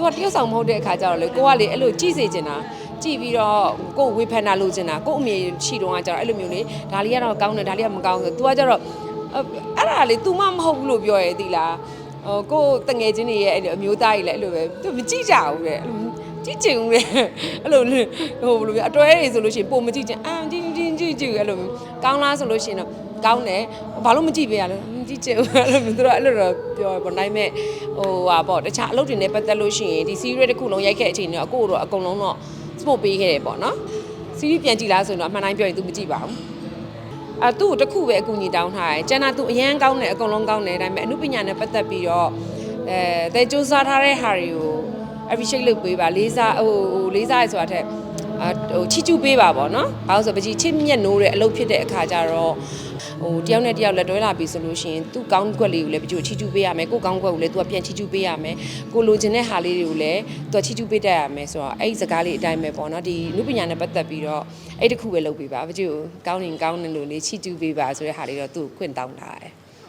သူကတရုတ်ဆောင်မဟုတ်တဲ့အခါကျတော့လေကိုကလေအဲ့လိုကြည့်စေချင်တာကြည့်ပြီးတော့ကိုဝေဖန်တာလိုချင်တာကိုအမေရှိတော့ကကျတော့အဲ့လိုမျိုးလေဒါလေးကတော့ကောင်းတယ်ဒါလေးကမကောင်းဘူး तू ကကျတော့အဲ့ဒါလေ तू မမဟုတ်ဘူးလို့ပြောရည်သီလား ဟိုကိုယ်တငယ်ချင်းတွေရဲ့အဲ့လိုအမျိုးသားကြီးလည်းအဲ့လိုပဲ तू မကြည့်ကြဘူးတဲ့အဲ့လိုကြည့်ချင်ဦးလေအဲ့လိုဟိုဘယ်လိုပြအတွဲတွေဆိုလို့ရှိရင်ပုံမကြည့်ချင်အာကြည့်ကြည့်ကြည့်ကြည့်အဲ့လိုကောင်းလားဆိုလို့ရှိရင်တော့ကောင်းတယ်ဘာလို့မကြည့်ပေးရလဲကြည့်ချင်ဦးအဲ့လိုမျိုးသူတို့အဲ့လိုတော့ပြောပေါ့ဒါပေမဲ့ဟိုဟာပေါ့တခြားအလုပ်တွေနဲ့ပတ်သက်လို့ရှိရင်ဒီ series တစ်ခုလုံးရိုက်ခဲ့တဲ့အချိန်တော့အကိုတို့အကုန်လုံးတော့ support ပေးခဲ့တယ်ပေါ့နော် series ပြန်ကြည့်လားဆိုရင်တော့အမှန်တိုင်းပြောရင် तू မကြည့်ပါဘူး အဲသူ့ကိုတစ်ခုပဲအကူအညီတောင်းထားတယ်ကျန်တာ तू အရန်ကောင်းတယ်အကုန်လုံးကောင်းတယ်ဒါပေမဲ့အမှုပညာနဲ့ပတ်သက်ပြီးတော့အဲတဲစူးစမ်းထားတဲ့ဟာတွေကို appreciate လုပ်ပေးပါလေးစားဟိုဟိုလေးစားရဆိုတာထက် အဟိုချီကျူးပေးပါပေါ့နော်။ဘာလို့ဆိုပကြီးချစ်မြက်နိုးတဲ့အလုပ်ဖြစ်တဲ့အခါကျတော့ဟိုတယောက်နဲ့တယောက်လက်တွဲလာပြီဆိုလို့ရှိရင်သူ့ကောင်းကွက်လေးကိုလည်းပကြီးချီကျူးပေးရမယ်ကိုကောင်းကွက်ကိုလည်းသူကပြန်ချီကျူးပေးရမယ်ကိုလိုချင်တဲ့ဟာလေးတွေကိုလည်းသူကချီကျူးပေးတတ်ရမယ်ဆိုတော့အဲ့ဒီစကားလေးအတိုင်းပဲပေါ့နော်ဒီနုပညာနဲ့ပတ်သက်ပြီးတော့အဲ့ဒီတစ်ခုပဲလုပ်ပေးပါပကြီးကိုကောင်းရင်ကောင်းတယ်လို့လေးချီကျူးပေးပါဆိုတဲ့ဟာလေးတော့သူ့ကိုခွင့်တောင်းထားတယ်